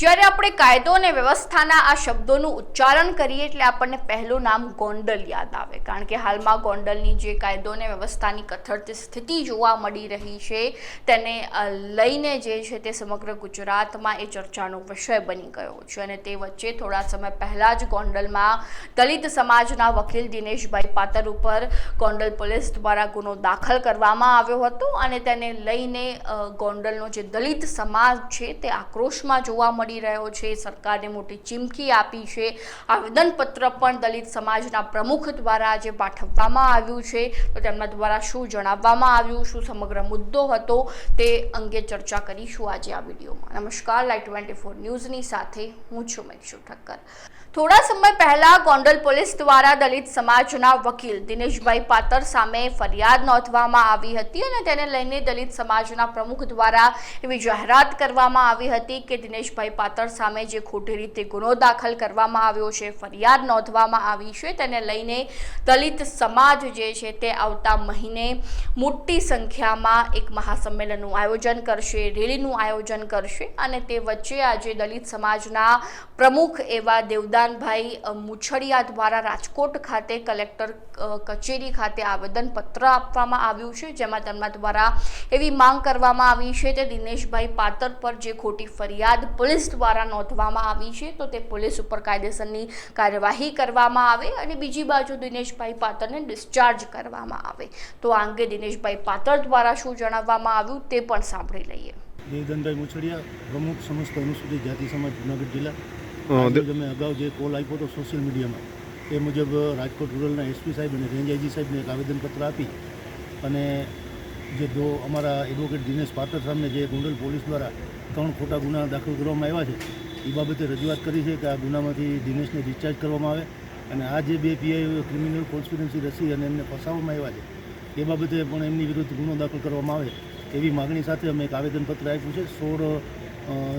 જ્યારે આપણે કાયદો અને વ્યવસ્થાના આ શબ્દોનું ઉચ્ચારણ કરીએ એટલે આપણને પહેલું નામ ગોંડલ યાદ આવે. કારણ કે હાલમાં ગોંડલની જે કાયદો અને વ્યવસ્થાની કથળતી સ્થિતિ જોવા મળી રહી છે, તેને લઈને જે છે તે સમગ્ર ગુજરાતમાં એ ચર્ચાનો વિષય બની ગયો છે. અને તે વચ્ચે થોડા સમય પહેલાં જ ગોંડલમાં દલિત સમાજના વકીલ દિનેશભાઈ પાતર ઉપર ગોંડલ પોલીસ દ્વારા ગુનો દાખલ કરવામાં આવ્યો હતો અને તેને લઈને ગોંડલનો જે દલિત સમાજ છે તે આક્રોશમાં જોવા મળી રહ્યો છે. સરકારને મોટી ચીમકી આપી છે. આવેદનપત્ર પણ દલિત સમાજના પ્રમુખ દ્વારા આજે પાઠવવામાં આવ્યું છે. તો તેમના દ્વારા શું જણાવવામાં આવ્યું, શું સમગ્ર મુદ્દો હતો તે અંગે ચર્ચા કરીશું આજે આ વિડીયોમાં. નમસ્કાર. લાઈટ ટ્વેન્ટી ફોર ન્યૂઝની સાથે હું છું મેક્ષુ ઠક્કર. થોડા સમય પહેલા ગોંડલ પોલીસ દ્વારા દલિત સમાજના વકીલ દિનેશભાઈ પાતર સામે ફરિયાદ નોંધવામાં આવી હતી અને તેને લઈને દલિત સમાજના પ્રમુખ દ્વારા એવી જાહેરાત કરવામાં આવી હતી કે દિનેશભાઈ પાતર સામે જે ખોટી રીતે ગુનો દાખલ કરવામાં આવ્યો છે, ફરિયાદ નોંધવામાં આવી છે, તેને લઈને દલિત સમાજ જે છે તે આવતા મહિને મોટી સંખ્યામાં એક મહાસંમેલનનું આયોજન કરશે, રેલીનું આયોજન કરશે અને તે વચ્ચે આજે દલિત સમાજના પ્રમુખ એવા દેવદાનભાઈ મુછડિયા દ્વારા રાજકોટ ખાતે કલેક્ટર કચેરી ખાતે આવેદનપત્ર આપવામાં આવ્યું છે, જેમાં તેમના દ્વારા એવી માંગ કરવામાં આવી છે તે દિનેશભાઈ પાતર પર જે ખોટી ફરિયાદ, પોલીસ દ્વારા નોંધવામાં આવી છે તો તે પોલીસ ઉપર કાયદેસરની કાર્યવાહી કરવામાં આવે અને બીજી બાજુ દિનેશભાઈ પાતરને ડિસ્ચાર્જ કરવામાં આવે. તો આ અંગે દિનેશભાઈ પાતર દ્વારા શું જણાવવામાં આવ્યું તે પણ સાંભળી લઈએ. દેવધનભાઈ મુછડિયા પ્રમુખ સમસ્ત અનુસૂચિત જાતિ સમાજ જુનાગઢ જિલ્લા. તમે અમે અગાઉ જે કોલ આપ્યો હતો સોશિયલ મીડિયામાં એ મુજબ રાજકોટ રૂરલના એસપી સાહેબ અને રેન્જ આઈજી સાહેબને એક આવેદનપત્ર આપી અને જે દો અમારા એડવોકેટ દિનેશ પાત્ર સામે જે ગોંડલ પોલીસ દ્વારા ત્રણ ખોટા ગુના દાખલ કરવામાં આવ્યા છે એ બાબતે રજૂઆત કરી છે કે આ ગુનામાંથી દિનેશને ડિસ્ચાર્જ કરવામાં આવે અને આ જે બે પીઆઈઓ ક્રિમિનલ કોન્સ્પિરન્સી રસી અને એમને ફસાવવામાં આવ્યા છે એ બાબતે પણ એમની વિરુદ્ધ ગુનો દાખલ કરવામાં આવે એવી માગણી સાથે અમે એક આવેદનપત્ર આપ્યું છે સોળ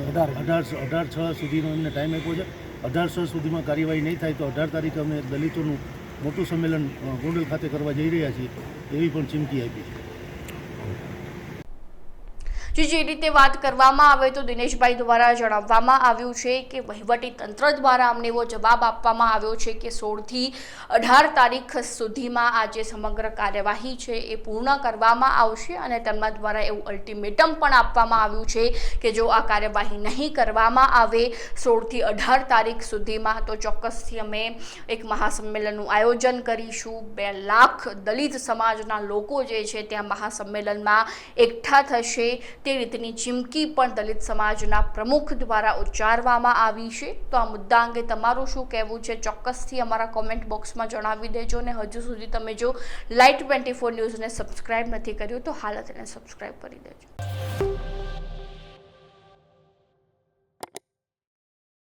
અઢાર. અઢાર અઢાર છ સુધીનો એમને ટાઈમ આપ્યો છે. અઢાર છ સુધીમાં કાર્યવાહી નહીં થાય તો અઢાર તારીખે અમે દલિતોનું મોટું સંમેલન ગોંડલ ખાતે કરવા જઈ રહ્યા છીએ એવી પણ ચીમકી આપી છે. જે જે રીતે વાત કરવામાં આવે તો દિનેશભાઈ દ્વારા જણાવવામાં આવ્યું છે કે વહીવટી તંત્ર દ્વારા અમને એવો જવાબ આપવામાં આવ્યો છે કે સોળથી અઢાર તારીખ સુધીમાં આ જે સમગ્ર કાર્યવાહી છે એ પૂર્ણ કરવામાં આવશે અને તેમના દ્વારા એવું અલ્ટિમેટમ પણ આપવામાં આવ્યું છે કે જો આ કાર્યવાહી નહીં કરવામાં આવે સોળથી અઢાર તારીખ સુધીમાં, તો ચોક્કસથી અમે એક મહાસંમેલનનું આયોજન કરીશું. બે લાખ દલિત સમાજના લોકો જે છે, ત્યાં મહાસંમેલનમાં એકઠા થશે. તે રીતની ચીમકી પણ દલિત સમાજના પ્રમુખ દ્વારા ઉચ્ચારવામાં આવી છે. તો આ મુદ્દા અંગે તમારું શું કહેવું છે? ચોક્કસથી અમારા કોમેન્ટ બોક્સમાં જણાવી દેજો અને હજુ સુધી તમે જો લાઈટ ટ્વેન્ટી ફોર ન્યૂઝને સબસ્ક્રાઈબ નથી કર્યું તો હાલ તેને સબસ્ક્રાઈબ કરી દેજો.